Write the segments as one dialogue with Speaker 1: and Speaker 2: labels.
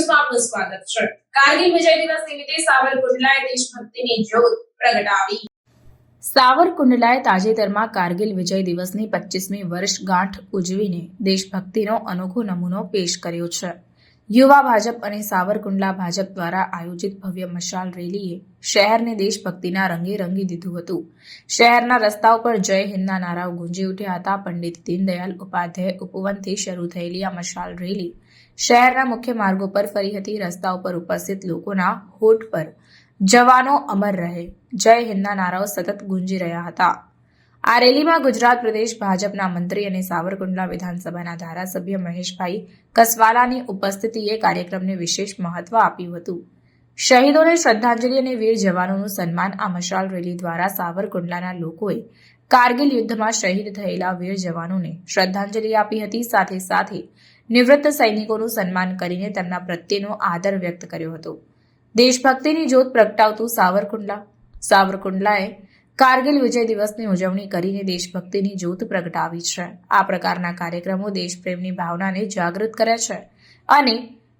Speaker 1: ન્યૂઝમાં આપનું સ્વાગત છે. કારગિલ વિજય દિવસ નિમિત્તે સાવરકુંડલાએ દેશભક્તિની જ્યોત પ્રગટાવી.
Speaker 2: સાવરકુંડલાએ તાજેતરમાં કારગિલ વિજય દિવસની પચીસમી વર્ષગાંઠ ઉજવીને દેશભક્તિનો અનોખો નમૂનો પેશ કર્યો છે. યુવા ભાજપ અને સાવરકુંડલા ભાજપ દ્વારા આયોજિત ભવ્ય મશાલ રેલીએ શહેરને દેશભક્તિના રંગે રંગી દીધું હતું. શહેરના રસ્તાઓ પર જય હિંદના નારાઓ ગુંજી ઉઠ્યા હતા. પંડિત દીનદયાલ ઉપાધ્યાય ઉપવનથી શરૂ થયેલી આ મશાલ રેલી શહેરના મુખ્ય માર્ગો પર ફરી હતી. રસ્તાઓ પર ઉપસ્થિત લોકોના હોઠ પર જવાનો અમર રહે. જય હિંદના નારાઓ સતત ગુંજી રહ્યા હતા. આ રેલીમાં ગુજરાત પ્રદેશ ભાજપના મંત્રી અને સાવરકુંડલા વિધાનસભાના ધારાસભ્ય મહેશભાઈ કસવાલાની ઉપસ્થિતિએ કાર્યક્રમને વિશેષ મહત્વ આપ્યું હતું. શહીદોને શ્રદ્ધાંજલિ અને વીર જવાનોનું સન્માન આ મશાલ રેલી દ્વારા સાવરકુંડલાના લોકોએ કારગિલ યુદ્ધમાં શહીદ થયેલા વીર જવાનોને શ્રદ્ધાંજલિ આપી હતી. સાથે સાથે નિવૃત્ત સૈનિકોનું સન્માન કરીને તેમના પ્રત્યેનો આદર વ્યક્ત કર્યો હતો. દેશભક્તિની જ્યોત પ્રગટાવતું સાવરકુંડલા. સાવરકુંડલાએ કારગિલ વિજય દિવસની ઉજવણી કરીને દેશભક્તિની જ્યોત પ્રગટાવી છે. આ પ્રકારના કાર્યક્રમો દેશપ્રેમની ભાવનાને જાગૃત કરે છે અને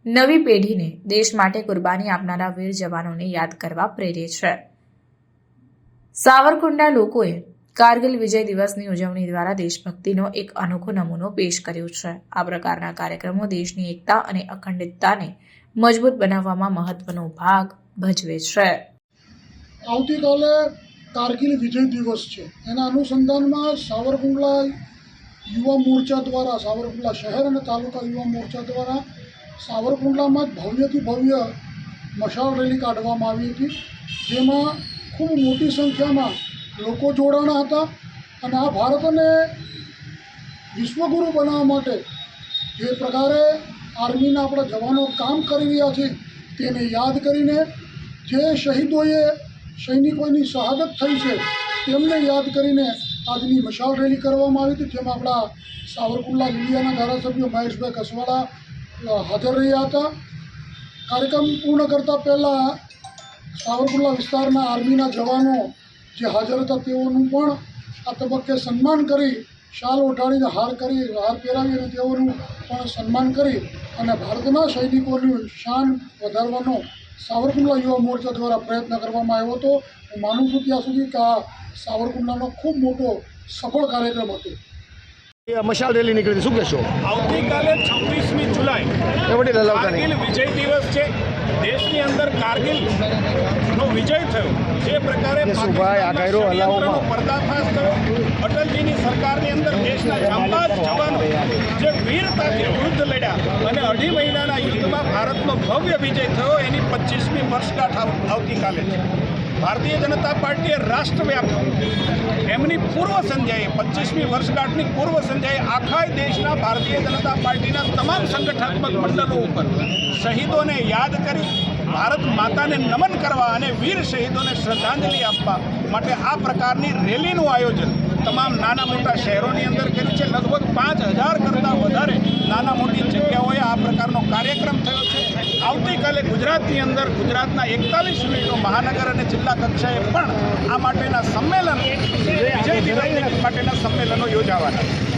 Speaker 2: નવી પેઢીને દેશ માટે કુરબાની આપનારા વીર જવાનોને યાદ કરવા પ્રેરે છે. સાવરકુંડલા લોકોએ કારગિલ વિજય દિવસની ઉજવણી દ્વારા દેશભક્તિનો એક અનોખો નમૂનો પેશ કર્યો છે. આ પ્રકારના કાર્યક્રમો દેશની એકતા અને અખંડિતતાને મજબૂત બનાવવામાં મહત્વનો ભાગ ભજવે છે.
Speaker 3: આવતીકાલે કારગિલ વિજય દિવસ છે. એના અનુસંધાનમાં સાવરકુંડલા યુવા મોરચા દ્વારા, સાવરકુંડલા શહેર અને તાલુકા યુવા મોરચા દ્વારા સાવરકુંડલામાં ભવ્યથી ભવ્ય મશાલ રેલી કાઢવામાં આવી હતી. જેમાં ખૂબ મોટી સંખ્યામાં લોકો જોડાણા હતા અને આ ભારતને વિશ્વગુરુ બનાવવા માટે જે પ્રકારે આર્મીના આપણા જવાનો કામ કરી રહ્યા છે તેને યાદ કરીને જે શહીદોએ સૈનિકોની શહાદત થઈ છે તેમને યાદ કરીને આજની મશાલ રેલી કરવામાં આવી હતી, જેમાં આપણા સાવરકુંડલા લીલિયાના ધારાસભ્ય મહેશભાઈ કસવાળા હાજર રહ્યા હતા. કાર્યક્રમ પૂર્ણ કરતાં પહેલાં સાવરકુંડલા વિસ્તારના આર્મીના જવાનો જે હાજર હતા તેઓનું પણ આ તબક્કે સન્માન કરી શાલ ઓઢાડીને હાર કરી હાર પહેરાવી અને તેઓનું પણ સન્માન કરી અને ભારતના સૈનિકોની શાન વધારવાનો સાવરકુંડલા યુવા મોરચા દ્વારા પ્રયત્ન કરવામાં આવ્યો હતો. હું માનું છું ત્યાં સુધી કે આ સાવરકુંડલાનો ખૂબ મોટો સફળ કાર્યક્રમ હતો.
Speaker 4: એ મશાલ રેલી નીકળી શું કહેશો?
Speaker 5: આવતીકાલે છવ્વીસમી જુલાઈ વિજય દિવસ છે. દેશની અંદર કારગિલ નો વિજય થયો. જે પ્રકારે ષડયંત્રનો પર્દાફાશ થયો. અટલજીની સરકારની અંદર દેશના જાંબાજ જવાનો જે વીરતાથી યુદ્ધ લડ્યા અને અઢી મહિનાના યુદ્ધમાં ભારતનો ભવ્ય વિજય થયો. એની પચીસમી વર્ષગાંઠ આવ- આવતીકાલે છે. ભારતીય જનતા પાર્ટીએ રાષ્ટ્રવ્યાપી એમની પૂર્વ સંધ્યાએ, પચીસમી વર્ષગાંઠની પૂર્વ સંધ્યાએ આખા દેશના ભારતીય જનતા પાર્ટીના તમામ સંગઠનાત્મક મંડળો ઉપર શહીદોને યાદ કરી, ભારત માતાને નમન કરવા અને વીર શહીદોને શ્રદ્ધાંજલિ આપવા માટે આ પ્રકારની રેલીનું આયોજન તમામ નાના મોટા શહેરોની અંદર કર્યું છે. લગભગ પાંચ હજાર કરતાં વધારે નાના મોટી જગ્યાઓએ આ પ્રકારનો કાર્યક્રમ થયો છે. આવતીકાલે ગુજરાતની અંદર ગુજરાતના એકતાલીસ મિનિટો મહાનગર અને જિલ્લા કક્ષાએ પણ આ માટેના સંમેલનો, વિજય દિવસ માટેના સંમેલનો યોજાવાના છે.